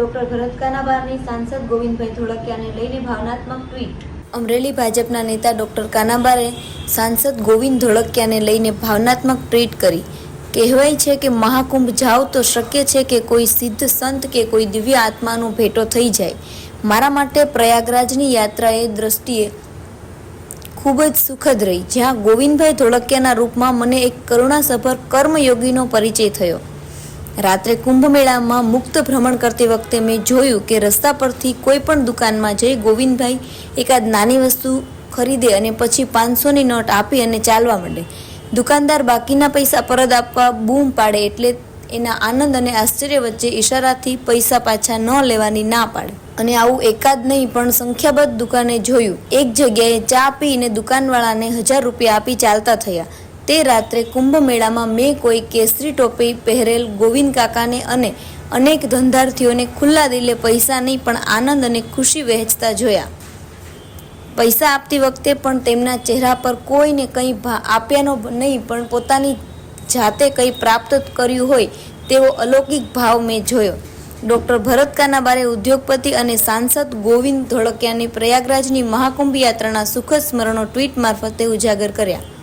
Doctor ભરત કાનાબારની સાંસદ ગોવિંદભાઈ ધોળકિયાને લઈને ભાવનાત્મક ટ્વીટ અમરેલી ભાજપના નેતા ડોક્ટર કાનાબારે સાંસદ ગોવિંદ ધોળકિયાને લઈને ભાવનાત્મક ટ્વીટ કરી. કહેવાય છે કે મહાકુંભ જાઓ તો શક્ય છે કે કોઈ સિદ્ધ સંત કે કોઈ દિવ્ય આત્માનો ભેટો થઈ જાય. મારા માટે પ્રયાગરાજની યાત્રા એ દ્રષ્ટિએ ખૂબ જ સુખદ રહી. જ્યાં ગોવિંદભાઈ ધોળકિયાના રૂપમાં મને એક કરુણાસભર કર્મયોગીનો પરિચય થયો. રાત્રે કુંભ મેળામાં મુક્ત ભ્રમણ કરતી વખતે મેં જોયું કે રસ્તા પરથી કોઈ પણ દુકાનમાં જઈ ગોવિંદભાઈ એકાદ નાની વસ્તુ ખરીદે અને પછી પાંચસોની નોટ આપી અને ચાલવા માંડે. દુકાનદાર બાકીના પૈસા પરત આપવા બૂમ પાડે એટલે એના આનંદ અને આશ્ચર્ય વચ્ચે ઈશારાથી પૈસા પાછા ન લેવાની ના પાડે. અને આવું એકાદ નહીં, પણ સંખ્યાબદ્ધ દુકાને જોયું. એક જગ્યાએ ચા પીને દુકાનવાળાને હજાર રૂપિયા આપી ચાલતા થયા. તે રાત્રે કુંભ મેળામાં મેં કોઈ કેસરી ટોપી પહેરેલ ગોવિંદ કાકાને અને અનેક ધંધાર્થીઓને ખુલ્લા દિલે પૈસા નહીં, પણ આનંદ અને ખુશી વહેંચતા જોયા. પૈસા આપતી વખતે પણ તેમના ચહેરા પર કોઈને કંઈ આપ્યાનો નહીં, પણ પોતાની જાતે કંઈ પ્રાપ્ત કર્યું હોય તેવો અલૌકિક ભાવ મેં જોયો. ડૉક્ટર ભરત કાનાબારે ઉદ્યોગપતિ અને સાંસદ ગોવિંદ ધોળકિયાની પ્રયાગરાજની મહાકુંભ યાત્રાના સુખદ સ્મરણો ટ્વીટ મારફતે ઉજાગર કર્યા.